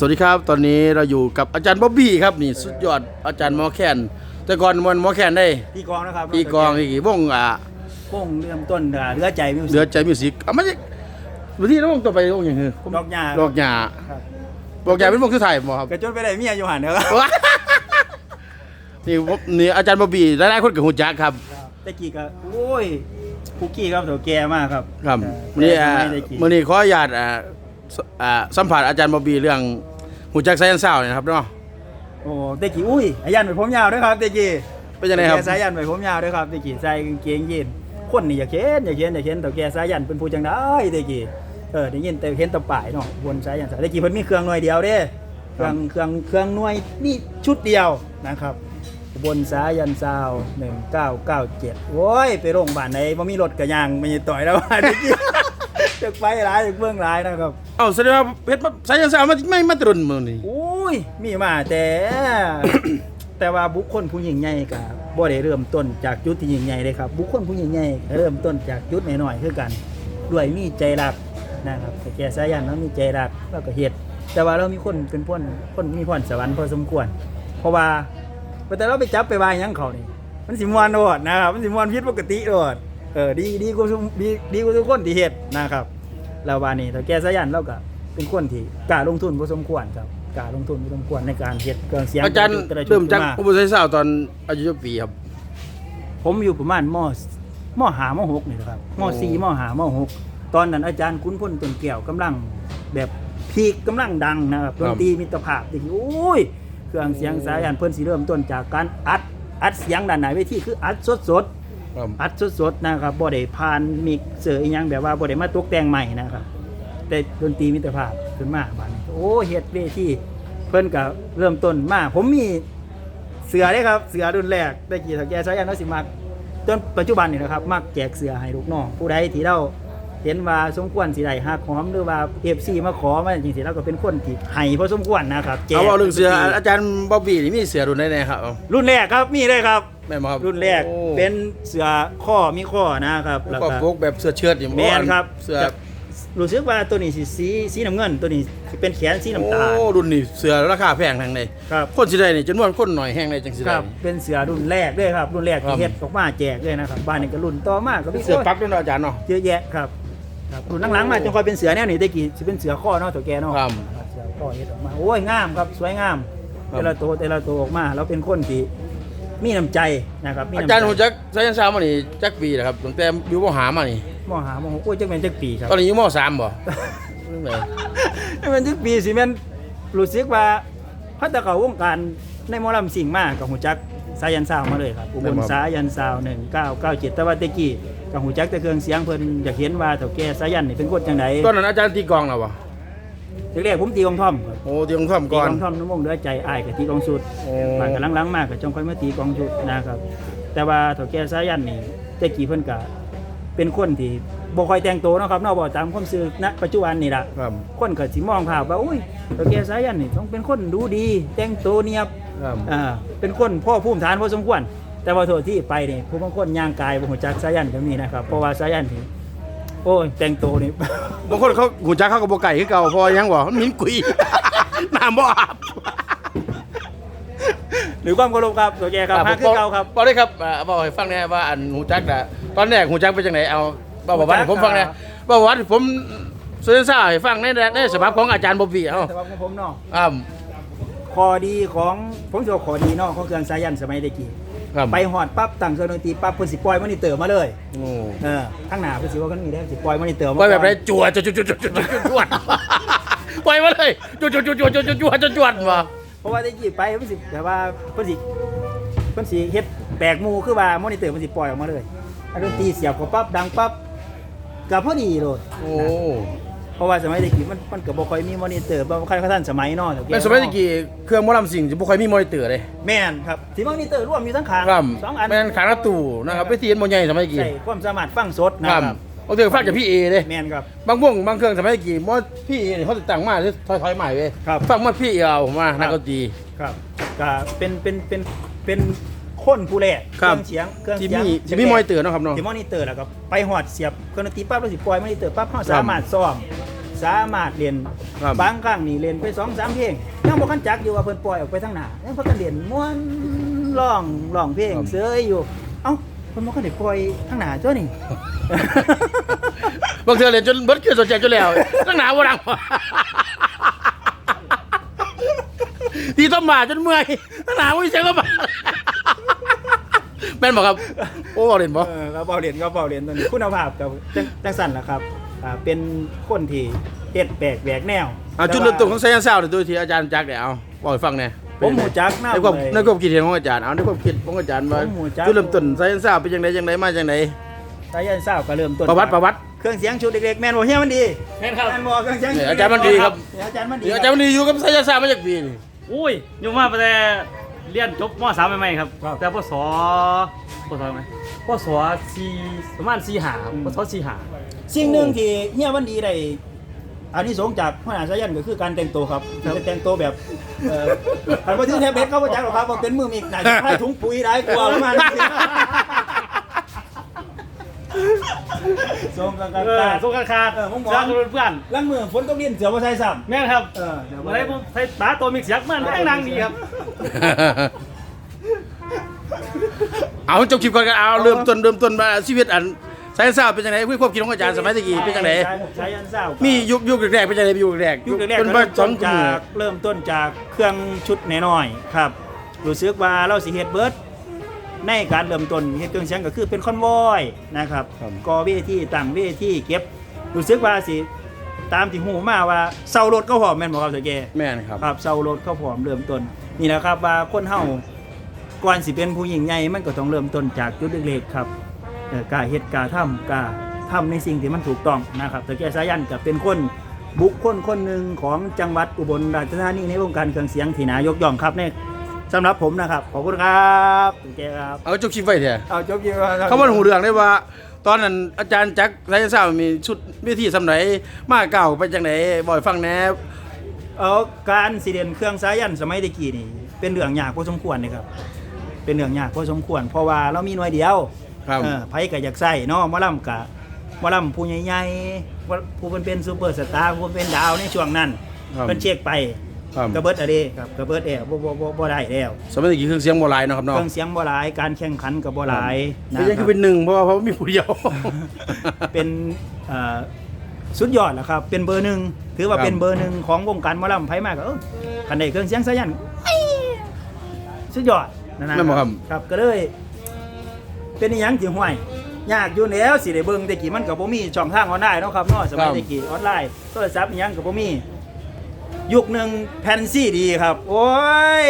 สวัสดีครับ ตอนนี้เราอยู่กับอาจารย์บ๊อบบี้ครับนี่สุดยอดอาจารย์หมอแคนแต่ก่อนมันหมอแคนได้พี่กองนะครับปีกองอีกวงอะวงเริ่มต้นอ่าเหลือใจมิวเหสิลือใจมิวสิกอะไม่ใช่วันที่เราวงต่อไปวงอย่างคือดอกหญ้าดอกหญ้าครับดอกหญ้าเป็นวงสุดท้ายบ่ครับกระจนไปได้เมียอยู่หันเด้อครับว้านี่ผมนี่อาจารย์บ๊อบบี้หลายๆคนกับหูจักครับตะกี้ก็โอ้ยคุกกี้ครับเถ่าแก่มากครับ ครับเออนี่อะไม่ได้กินมื้อนี้ขออนุญาตอ่าสอ่าสัมผัสอาจารย์บ๊อบบี้เรื่อง หูจักไซเอนซ์ซาวน์นะครับเนาะ โอ้ตะกี้อุ้ยอายันไปผมยาวด้วยครับตะกี้เป็นยังไงครับ แกสายันไปผมยาวด้วยครับตะกี้ใส่กางเกงยีนคนนี่อยากเห็นอยากเห็นอยากเห็นแต่แกสายันเป็นผู้จังได้ตะกี้เออได้ยินแต่เห็นแตะป่ายเนาะบนสายันสายตะกี้เพิ่นมีเครื่องหน่วยเดียวเด้เครื่องเครื่องเครื่องหน่วยนี่ชุดเดียวนะครับบนสายันซาว1997โว้ยไปโรงพยาบาลไหนบ่มีรถกระยางไม่ต่อยแล้วว่าตะกี้ ตึกไปหลายตึกเบื้องหลายนะครับ เอ้าแสดงว่าเพชรไซเอนซ์ซาวน์มันไม่มาตรุนมื้อนี้อุ้ยมีมาแต่ แต่ว่าบุคคลผู้ยิ่งใหญ่ก็บ่ได้เริ่มต้นจากจุดที่ยิ่งใหญ่เลยครับ บุคคลผู้ยิ่งใหญ่ก็เริ่มต้นจากจุดน้อยๆคือกันด้วยมีใจรักนะครับแต่แกสายันเรามีใจรักแล้วก็เฮ็ดแต่ว่าเรามีคนเป็นพนคนมีพรสวรรค์พอสมควร เพราะว่าแต่เราไปจับไปวายหยังเขานี่มันสิมวนโดดนะครับมันสิมวนพิษปกติโดดเออดีดีกว่าทุกดีดีกว่าทุกคนที่เฮ็ดนะครับ แล้ววานี้ถ้าแกสายันเราก็เป็นคนที่กล้าลงทุนพอสมควรครับกล้าลงทุนพอสมควรในการเฮ็ดเครื่องเสียงอาจารย์แต่ละชุดเริ่มจากขึ้นอุปสรรคสาวตอนอายุเท่าปีครับ ผมอยู่ประมาณมมหามหกนี่แหละครับมโอ้สี่มหามหกตอนนั้นอาจารย์คุ้นพ้นต้นแก้วกำลังแบบพีคกำลังดังนะครับดนตรีมิตรภาพที่โอ้ยเครื่องเสียงสายันเพิ่นสิเริ่มต้นจากการอัดอัดเสียงด้านไหนเวทีคืออัดสดๆ ครับอัดสดๆนะครับบ่ได้ผ่านมิกเซอร์อีหยังแบบว่าบ่ได้มาตกแต่งใหม่นะครับ แต่ดนตรีมิตรภาพขึ้นมาบัดนี้โอ้เฮ็ดเวทีเพิ่นก็เริ่มต้นมาผมมีเสือเด้ครับเสือรุ่นแรกได้กี่ถ้าแกใช้ยันเนาะสิมักจนปัจจุบันนี่นะครับ มักแจกเสือให้ลูกน้องผู้ใดที่เราเห็นว่าสมควรสิได้ฮักหอมหรือว่า FC มาขอมาจริงๆเราก็เป็นคนที่ให้พอสมควรนะครับแจกเอาเอาเรื่องเสืออาจารย์บ๊อบบี้นี่มีเสือรุ่นไหนๆครับเอารุ่นแรกครับมีเลยครับ แม่นบ่ครับรุ่นแรกโอ้เป็นเสือข้อมีข้อนะครับแล้วก็ก็พวกแบบเสื้อเชิ้ตอย่างแมนครับเสื้อจะรู้สึกว่าตัวนี้สีสีสีน้ำเงิน ตัวนี้สิเป็นแขนสีน้ำตาล โอ้รุ่นนี้เสื้อราคาแพงทางใดครับ คนสิได้นี่จำนวนคนหน่อยแห้งได้จังสิคได้ รับเป็นเสือรุ่นแรกด้วยครับ รุ่นแรกครัที่บ เฮ็ดออกมาแจกเลยนะครับบ้านนี้ก็รุ่นต่อมาก็มีเสื้อปักด้วยเนาะอาจารย์เนาะ เยอะแยะครับครับรุ่นหลังๆมาจนค่อยเป็นเสือแนวนี้ได้กี่สิเป็นเสือข้อเนาะตัวแกเนาะครับครับเสือข้อเฮ็ดออกมาโอ้ยงามครับสวยงามครับ แต่ละตัวแต่ละตัวออกมาแล้วเป็นคนที่ มีน้ำใจนะครับมีอาน้ำใจจารย์หูจักไซเอนซ์ซาวน์มานี่จักปีแล้วครับตั้งแต่อยู่มหามานี่มหามหกโอ้ยจักแม่นจักปีครับตอนนี้อยู่มสามบ่เรื่องไหนนี่มันทุกปีสิแม่นรู้สึกว่าพัฒนาเขาวงการในหมอลำสิ่งมากกับหูจักสายันซาวมาเลยครับอุบลสายันซาว1997แต่ว่าแตะกี้กับหูจักแต่เครื่องเสียงเพิ่นอยากเห็นว่าเฒ่าแก่สายันนี่เป็นคนจังไดตอนนั้นอาจารย์ตีกลองแล้วบ่ ทีแรกผมตีกองท่อมครับโอ้ตีกลองท่อมตีก่อกน องท่อมน้ำมงเหลือใจอ้ายกับตีกองสุดโอ้บางกหลังๆมากก็จงค่อยมาตีกองชุดนะครับ แต่ว่าเฒ่าแก่สายันนี่แตะกี้เพิ่นก็เป็นคนที่บ่ค่อยแต่งตัวเนาะครับเนาะบ่ตามความซื่อณปัจจุบันนี่ล่ะ ครับคนก็สิมองภาพว่าอุ้ยตัวแกสายันนี่ต้องเป็นคนดูดี แต่งตัวเนียบ ครับ อ่าเป็นคนพ่อภูมิฐานพอสมควร แต่ว่าโทษที่ไปนี่ผู้บางคนย่างกายบ่ฮู้จักสายันก็มีนะครับ เพราะว่าสายันนี่ โอ้ยแต่งตัวนี่ บางคนเขาหูจักเขาก็บ่ไก่คือเก่าเพอยังบ่มันหมินกุย น้ำบ่อาบหรือความเคารพครับตัวแกครับฮักคือเก่าครับ บอกได้ครับอ่าบอกให้ฟังแหน่ว่าอันหูจักน่ะตอนแรกหูจักเป็นจังไดเอาบอกประวัติให้ผมฟังแหน่บอกประวัติให้ผมเสื้อซ่าให้ฟังในในสภาพของอาจารย์บ๊อบบี้เอ้าแต่ว่าของผมเนาะครับข้อดีของผมสิว่าข้อดีเนาะของเครื่องสายันสมัยตะกี้ ไปหอดปั๊บตั้งเครื่งดนตรีปั๊บคนสิปล่อยมันนี่เตอร์มาเลยโอเออทั้งหนาเคนสิว่ากันมีได้สิปล่อยมันนี่เตอมาปล่อยแบบไรจวดจุดจุดจุดจุดจุดจวดปล่อยมาเลยจุดจุดจุดจุดจุดจุดจวดจวดจวดมาเพราะว่าได้ยี่ไปเพิ่นสิแต่ว่าคนสิคนสิเฮ็ดแปลกมู่คือว่ามันนี่เตอร์เนสิปล่อยออกมาเลยดนตรีเสียบเขาปั๊บดังปั๊บก็พอดีเลย โอ้ เพราะว่าสมัยตะกี้มันมันก็บ่ค่อยมีมอนิเตอร์บ่ค่อยทันสมัยเนาะเป็นสมัยตะกี้เครื่องหมอลำสิ่งจะบ่ค่อยมีมอนิเตอร์เลยแม่นครับสิมอนิเตอร์รวมอยู่ทั้งขางครับสองอันแม่นขางหน้าตู้นะครับไปเทียนบ่ใหญ่สมัยตะกี้ใช่ความสามารถฟังสดคนะรับครับบางทีฟังจากพี่เอเด้แม่นครับบางวงบางเครื่องสมัยกี่มอพี่เนี่ยเขาติดตั้งมาที่ถอยถอยๆใหม่เว้ยครับฟังมาพี่เอาผมมานักดนตรีครับก็เป็นเป็นเป็นเป็นคนผู้แรกเคครัรื่บองเสียงเครื่องที่เสียงมีที่มีมอนิเตอร์เนาะครับเนาะที่มอนิเตอร์แล้วก็ไปฮอดเสียบเครื่องดนตรีปั๊บแล้วสิปล่อยมอนิเตอร์ปั๊บเฮาสามารถซ้อม สามารถเรียนครับ บางครั้งนี่เรียนไปสองสามเพลงยังบ่คันจักอยู่ว่าเพิ่นปล่อยออกไปทางหน้ายังเพิ่นก็เรียนม่วนร้องร้องเพลงครับเสยอยู่ เอ้าเพิ่นบ่คันได้ปล่อยทางหน้าจ้ะนี่ บางเทื่อเล่นจนเบิดคือสนใจจนแล้วตั้งหนาบ่ดังที่ต้องมาจนเมื่อยตั้งหนาบ่มีเสียงก็มาแม่นบ่ครับ โอ้เล่นบ่ เออก็เบาเหรียญก็เบาเหรียญตัวนี้คุณภาพกับจังจังสั่นล่ะครับ อ่าเป็นคนที่เฮ็ดแปลกแหวกแนวอ่าจุดเริ่มต้นของไซยันซาวด์นี่ตัวที่อาจารย์จักเนี่ยเอาบอกให้ฟังแหน่ผมหูจักนำในความเลยในความคิดเห็นของอาจารย์เอาในความคิดของอาจารย์ว่าผมหูจัก จุดเริ่มต้นไซยันซาวด์เป็นจังไดจังไดมาจังไดสายันเศร้าก็เริ่มต้นประวัติประวัติ เครื่องเสียงชุดเด็กๆแม่นบ่เฮียมันดีแม่นครับ แม่นบ่เครื่องเสียงเนี่ยอาจารย์มันดีครับ เนี่ยอาจารย์มันดีเดี๋ยวอาจารย์มันดีอยู่กับไซยันซาวด์มาจากปีนี่อุ้ยอยู่มาแต่เรียนจบมสามใหม่ๆครับครับ แต่พศพศไหมพศสี่ประมาณสี่หาพศสี่หา สิ่งหนึ่งที่เฮียมันดีได้อันนี้สงส์จากหัวหน้าสายันก็คือการแต่งตัวครับจะแต่งตัวแบบเอ่อคันบ่ถึงแทบเบ็ดเขาบ่จักหรอกครับว่าเป็นมือมีน่าจะให้ถุงปุ๋ยได้กว่าประมาณนี้ส่งกันกันเออส่งกันขาดเออผมบอกจ้างเพื่อนล้างมือฝนตกดินเสือบ่ใส่ซ้ำแม่นครับเออเดี๋ยวมาได้ผมใส่ตาตัวมีเสียงมันแม่งนางดีครับ เอาจบคลิปก่อนกันเอาเริ่มต้นเริ่มต้นมาชีวิตอัน ไซยันซาวด์เป็นจังไดคุยความคิดของอาจารย์สมัยตะกี้เป็นจังไดใช้ยันเศร้ามีมียุคยุคแรกๆเป็นจังไดยุคแรกยุคแรกๆเป็นก็บ้าเริ่นมสอต้งนมืจาอกเริ่มต้นจากเครื่องชุดน้อยๆครับรู้สึกว่าเราสิเฮ็ดเบิดในการเริ่มต้นเฮ็ดเครื่องเสียงก็คือเป็นคอนวอยนะครับก่อเวทีตั้งเวทีเก็บรู้สึกว่าสิตามที่หูมาว่าเซารถก็พร้อมแม่นบ่ครับสแกแม่นครับครับเซารถก็พร้อมเริ่มต้นนี่แหละครับว่าคนเฮาก่อนสิเป็นผู้หญิงใหญ่มันก็ต้องเริ่มต้นจากจุดเล็กๆครับเอ่อ กล้าเฮ็ดกล้าทำกล้าทำในสิ่งที่มันถูกต้องนะครับแต่แกสายันก็เป็นคนบุคคลคนหนึ่งของจังหวัดอุบลราชธานีในวงการเครื่องเสียงที่นายกย่องครับเนี่ยสำหรับผมนะครับขอบคุณครับโอเคครับเอาจบคลิปไว้เถอะเอาจบยิงว่าเขาบ่หูเรื่องได้ว่า ตอนนั้นอาจารย์จักรไซยันซาวด์มีชุดวิธีสำไหนมาเก่าไปจังไดบ่ให้ฟังแหน่เอาการสิเรียนเครื่องสายันสมัยตะกี้นี่เป็นเรื่องยากพอสมควรนะครับเป็นเรื่องยากพอสมควร เพราะว่าเรามีหน่วยเดียว ครับเออไผก็อยากใส่เนาะหมอลำกะหมอลำผู้ใหญ่ๆว่าผู้เป็นเป็นซูเปอร์สตาร์ผู้เป็นดาวในช่วงนั้นครับ เป็นเช็คไปครับกระเบิดอะไรครับกระเบิดแอร์บ่บ่บ่บ่ได้แล้วสมัยตะกี้เครื่องเสียงบ่หลายเนาะครับเคเนาะรื่องเสียงบ่หลายการแข่งขันก็บ่หลายเป็นนะยังคคืรัอบเป็นหนึ่งเพราะว่าเพราะว่ามีผู้เดียว เป็นเอ่อสุดยอดแหละครับ เป็นเบอร์หนึ่งถือว่าครับ เป็นเบอร์หนึ่งของวงการหมอลำไผมากก็เออคันใดเครื่องเสียงสายันอี้สุดยอดนะนะแม่นบ่ครับ ครับก็เลย เป็นอหยังที่ห่วยยากอยู่แล้วสิได้เบิ่งแต่กี้มันก็บ่มีช่องทางออนไลน์เนาะครับเนาะสมัยแต่กี้ออนไลน์โทรศัพท์อหยังก็บ่มี ยุคหนึ่งแผ่นซีดีครับ โอ้ย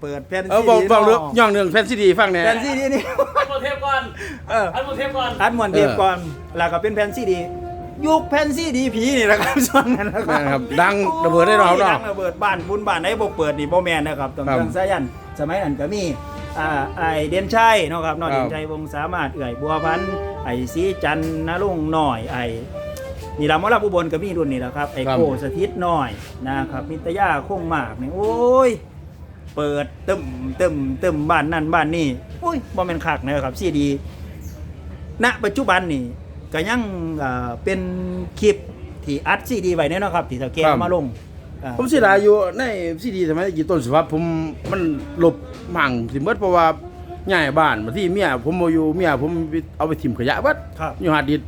เปิดแผ่นเออซีบอกดีบอกเรื่องเนาะย่องเรื่องแฟนซีดีฟังแหน่ แผ่นซีดีนี่ อันโมเทปก่อนเออ อันโมเทปก่อนอัดมวนเทปก่อนแล้วก็เป็นแผ่นซีดียุคแผ่นซีดีผีนี่แหละครับช่วงนั้นนะคแม่นครัรับบดังระเบิดได้เนาะครับโอ้ยเนาะดังระเบิดบ้านบุญบ้านไหนบ่เปิดนี่บ่แม่นนะครับต้องครับเครื่องสายันสมัยนั้นก็มี อ่าไอเด่นชัยเนาะครับเนาะครับ เด่นชัยวงศ์สามารถเอื่อยบัวพันธ์ไอสีจันทร์นรงค์น้อยไอนี่ละหมอลำอุบลก็มีรุ่นนี่แหละครับไอครับโกสถิตน้อยนะครับมิตรยาคงมากนี่โอ้ยเปิดตึมตึมตึมบ้านนั่นบ้านนี่อุ้ยบ่แม่นคักนะครับซีดี ณปัจจุบันนี่ก็ยังเอ่อเป็นคลิปที่อัดซีดีไว้เนี่ยเนาะครับที่เฒ่าแก่ครับเอามาลง อ่า ผมเสียดายอยู่ในซีดีสมัยตะกี้ต้นสุภาพผมมันหลบมั่งสิเบิดเพราะว่าย้ายบ้านมาที่เมียผมบ่อยู่เมียผมเอาไปถิ่มขยะเบิดครับ อยู่หาดดิด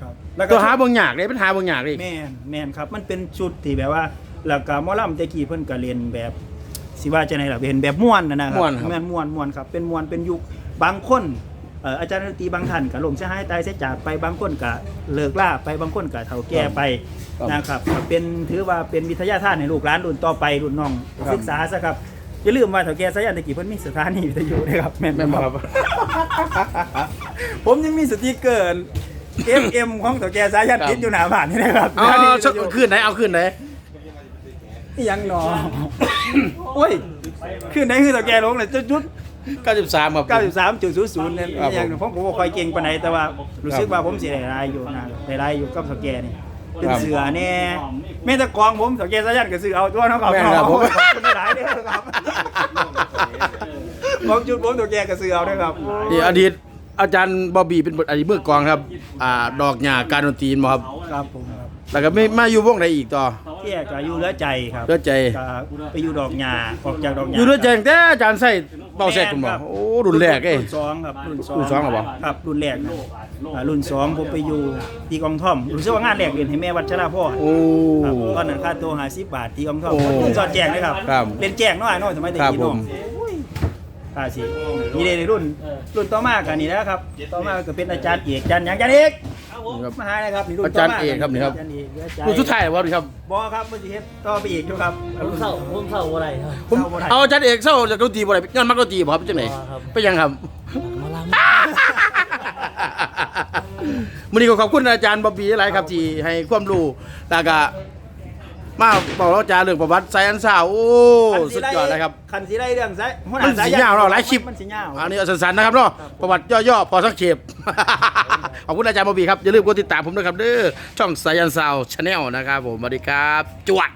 ครับตัวหาเบิ่งยากเลยเป็นหาเบิ่งยากเลยแม่นแม่นครับ มันเป็นชุดที่แบบว่าแล้วก็หมอลำแตะกี้เพิ่นก็เรียนแบบสิว่าจะไหนล่ะเป็นแบบม่วนนะนะครัม่วนครับแม่นม่วนม่วนครับเป็นม่วนเป็นยุคบางคนเอ่ออาจารย์ดนตรีบางท่านก็ลงเสียหายตายเสียจากไปบางคนก็เลิกล่าไปบางคนก็เฒ่าแก่ไป ครับนะครับก็เป็นถือว่าเป็นวิทยาทานให้ลูกหลานรุ่นต่อไปรุ่นน้องครับ ศึกษาซะครับอย่าลืมว่าเฒ่าแก่สายันตะกี้เพิ่นมีสถานีวิทยุนะครับแม่นแม่นบ่บ่คครัรับ บ ผมยังมีสติกเกอร์ FM ของเฒ่าแก่สายันติดอยู่หน้าบ้านนี่นะครับเอาสถนีเอาวิทยุคืนไหนเอาคืนไหนนี่ยังหนอ โอ้ย ขึ้นไหนคือเฒ่าแก่ลงเลยจุด93ครับผม93.00เนี่ยครับผมยังผมผมบ่ค่อยเก่งปานใดแต่ว่า รู้สึกว่าผมสิได้รายอยู่นะได้รายอยู่กับเฒ่าแก่นี่ เป็นครับเสือแน่แม่แตะกองผมเฒ่าแก่สายันก็ซื้อเอาตัวเนาะครับแม่นครับผม ขอบคุณหลายๆเด้อครับของจุดผมเฒ่าแก่ก็ซื้อเอาเด้อครับ นี่อดีตอาจารย์บอบบี้เป็นบทอดีตมือกลองครับ อ่าดอกหญ้าการดนตรีบ่ครับ ครับผมครับแล้วก็ไม่มาอยู่วงใดอีกต่อที่แรกก็อยู่เหลือใจครับเหลือใจ ก็ไปอยู่ดอกหญ้าออกจากดอกหญ้าอยู่ด้วยแจงแต่อาจารย์ใส่เบาแซกคุณบ่ม่นครับโอ้รุ่นแรกเอ้ย รุ่นสองครับรุ่นสองรุ่นสองเหรอวะ ครับรุ่นแรกนะ อ่ารุ่นสองผมไปอยู่ที่กองท่อมรู้สึกว่างานแรกเรียนให้แม่วัชราพ่อโอ้ ครับตอนนั้นค่าตัวหาสิบบาทที่กองท่อมโอ้รุ่นสอดแจงเลยครับครับเรียนแจงน้อยน้อยสมัยเด็กครับพี่น้องผม โอ้ยค่าสินี่เลยในรุ่น รุ่นต่อมากันนี่นะครับต่อมาก็เป็นอาจารย์เอกอาจารย์หยังอาจารย์เอกครับ มาหาเลยครับนี่รุ่นอาจารย์เอกครับนี่ครับอาจารย์เอกเหลือใจรุ่นสุดท้ายว่าครับ บอครับมันสิเฮ็ดต่อไปอีกอยู่ครับผมเข้าผมเข้าอะไรครับ ผมเอาอาจารย์เอกเศร้าจากดนตรีบ่ได้ย้อนมักดนตรีบ่ครับเป็นจังได๋ครับเป็นหยังครับมาล มื้อนี้ก็ขอบคุณอาจารย์บ๊อบบี้หลายครับที่ให้ความรู้แล้วก็มาบอกเราอาจารย์เรื่องประวัติไซแอนซ่าโอ้สุดยอดเลยครับ คันสีได้เรื่องไซหัวหมันน้าสายสียาวเราหลายคลิปมันสียาวอันนี้เอาสั้นๆนะครับเนาะประวัติย่อๆพอสักเข็บขอบคุณอาจารย์บอบบี้ครับอย่าลืมกดติดตามผมด้วยครับเด้อช่องสายันซาวชาแนลนะครับผมสวัสดีครับจวด